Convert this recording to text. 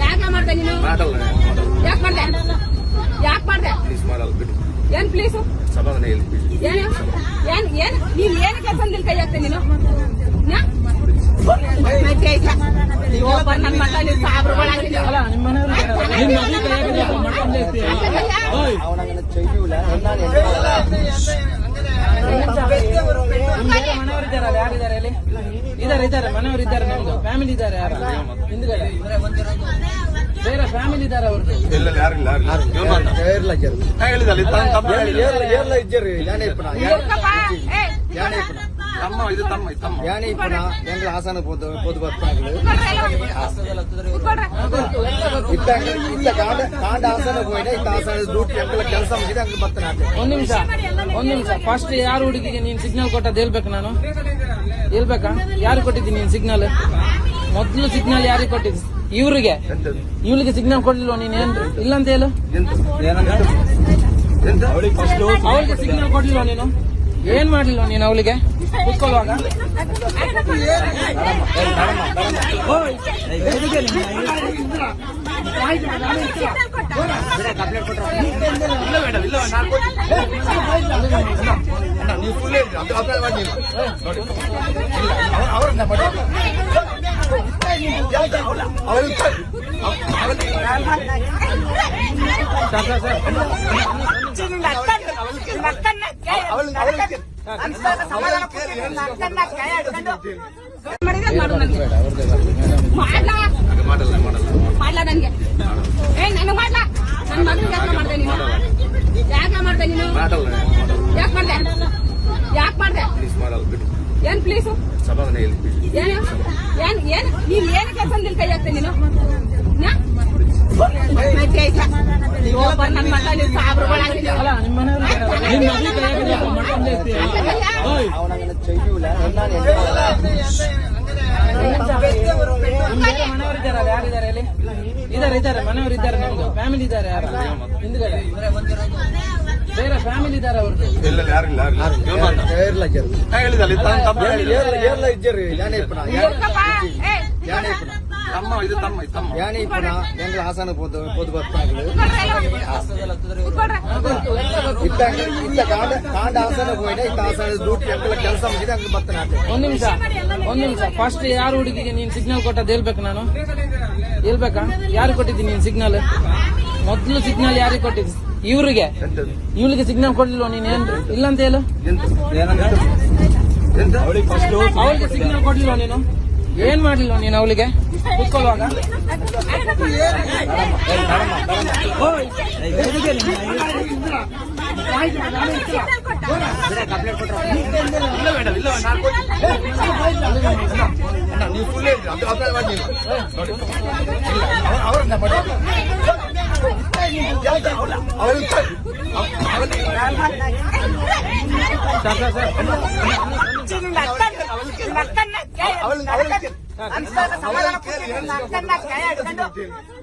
ಯಾಕೆ ಮಾಡ್ದೆ ನೀನು? ಯಾಕೆ ಮಾಡ್ದೆ? ಯಾಕೆ ಮಾಡ್ದೆ? ಪ್ಲೀಸ್ ಏನು ಏನ್ ಏನ್ ನೀನ್ ಏನ್ ಕೆಲಸ ಕೈ ಹಾಕ್ತೆ ನೀನು? ನನ್ನ ಮಗ ಯಾರಲ್ಲ ಯಾರಿದ್ದಾರೆ ಹೇಳಿ ಇದಾರೆ ಇದಾರೆ ಮನೆಯವರು ಇದ್ದಾರೆ ನಮ್ದು ಫ್ಯಾಮಿಲಿ ಇದ್ದಾರೆ ಯಾರು ಹಿಂದ್ಗಡೆ ಬೇರೆ ಫ್ಯಾಮಿಲಿ ಇದ್ದಾರೆ ಅವ್ರದ್ದು யானை இப்பனா எங்களை ஆசான போது போது பார்த்தாங்களே இப்ப இந்த காண்ட காண்ட ஆசான ಕೆಲಸ ಮುಗಿದೆ ಬರ್ತಾನೆ ಒಂದು ನಿಮಿಷ ಒಂದ್ ನಿಮಿಷ ಫಸ್ಟ್ ಯಾರು ಹುಡುಗಿಗೆ ನೀನ್ ಸಿಗ್ನಲ್ ಕೊಟ್ಟದ್ದು ಹೇಳ್ಬೇಕು ನಾನು ಹೇಳ್ಬೇಕಾ ಯಾರು ಕೊಟ್ಟಿದ್ದೀನಿ ನೀನ್ ಸಿಗ್ನಲ್ ಮೊದ್ಲು ಸಿಗ್ನಲ್ ಯಾರಿಗೆ ಕೊಟ್ಟಿದ್ದು ಇವ್ರಿಗೆ ಇವ್ಳಿಗೆ ಸಿಗ್ನಲ್ ಕೊಡ್ಲಿಲ್ವ ನೀನ್ ಏನ್ ಇಲ್ಲ ಅಂತ ಹೇಳು ಅವಳಿಗೆ ಸಿಗ್ನಲ್ ಕೊಡ್ಲಿಲ್ವ ನೀನು ಏನ್ ಮಾಡ್ಲಿಲ್ವ ನೀನು ಅವಳಿಗೆ ಕುತ್ಕೊಳ್ಳುವಾಗ? ಇಲ್ಲ ಮೇಡಮ್ ಇಲ್ಲ ನೀವು ಮಾಡಿಲ್ಲ ನೋಡಿ ಅವ್ರನ್ನ ಮಾಡಿ ಮಾಡಲ್ಲ ಮಾಡಲ್ಲ ಮಾಡ್ಲಾ ನನ್ಗೆ ಏ, ನನಗೆ ಮಾಡ್ಲಾ? ನನ್ ಮಗನಿಗೆ ಯಾಕೆ ಮಾಡ್ದೆ ನೀನು? ಯಾಕೆ ಮಾಡ್ದೆ ನೀನು? ಯಾಕೆ ಮಾಡ್ದೆ? ಏನ್ ಪ್ಲೀಸ್ ಏನು ಏನ್ ಏನ್? ನೀನ್ ಏನ್ ಕೆಲಸ ನಿನ್ ಕೈ ಹಾಕ್ತೀನಿ ನೀನು? ನನ್ ಮಗ ನೀನ್ ಮನೆಯವರಿದ್ದಾರಲ್ಲ ಯಾರಿದ್ದಾರೆ ಇದ್ದಾರೆ ಇದ್ದಾರೆ ಮನೆಯವರಿದ್ದಾರೆ ನಮ್ದು ಫ್ಯಾಮಿಲಿ ಇದ್ದಾರೆ ಯಾರು? ಹಿಂದ್ಗಡೆ. ಹಾಸನ ಕಾಂಡ ಹಾಸನ ಕೆಲಸ ನಿಮಿಷ. ಒಂದು ನಿಮಿಷ. ಫಸ್ಟ್ ಯಾರು ಹುಡುಗಿಗೆ ನೀನ್ ಸಿಗ್ನಲ್ ಕೊಟ್ಟದ್ದು ಹೇಳ್ಬೇಕು ನಾನು? ಹೇಳ್ಬೇಕಾ? ಯಾರು ಕೊಟ್ಟಿದ್ದೀನಿ ನೀನ್ ಸಿಗ್ನಲ್ ಮೊದ್ಲು ಸಿಗ್ನಲ್ ಯಾರಿಗೆ ಕೊಟ್ಟಿದ್ದೀನಿ ಇವ್ರಿಗೆ ಇವ್ರಿಗೆ ಇವ್ಳಿಗೆ ಸಿಗ್ನಲ್ ಕೊಡ್ಲಿಲ್ಲ ನೀನ್ ಏನ್ ಇಲ್ಲ ಅಂತ ಹೇಳು ಅವಳಿಗೆ ಸಿಗ್ನಲ್ ಕೊಡ್ಲಿಲ್ಲ ನೀನು ಏನ್ ಮಾಡ್ಲಿಲ್ಲ ನೀನು ಅವಳಿಗೆ ಕುತ್ಕೊಳ್ಳುವಾಗ ನೀವು ಫುಲ್ ಹೇಳಿ ಅದು ಅರ್ಥ ಮಾಡಿಲ್ಲ ನೋಡಿ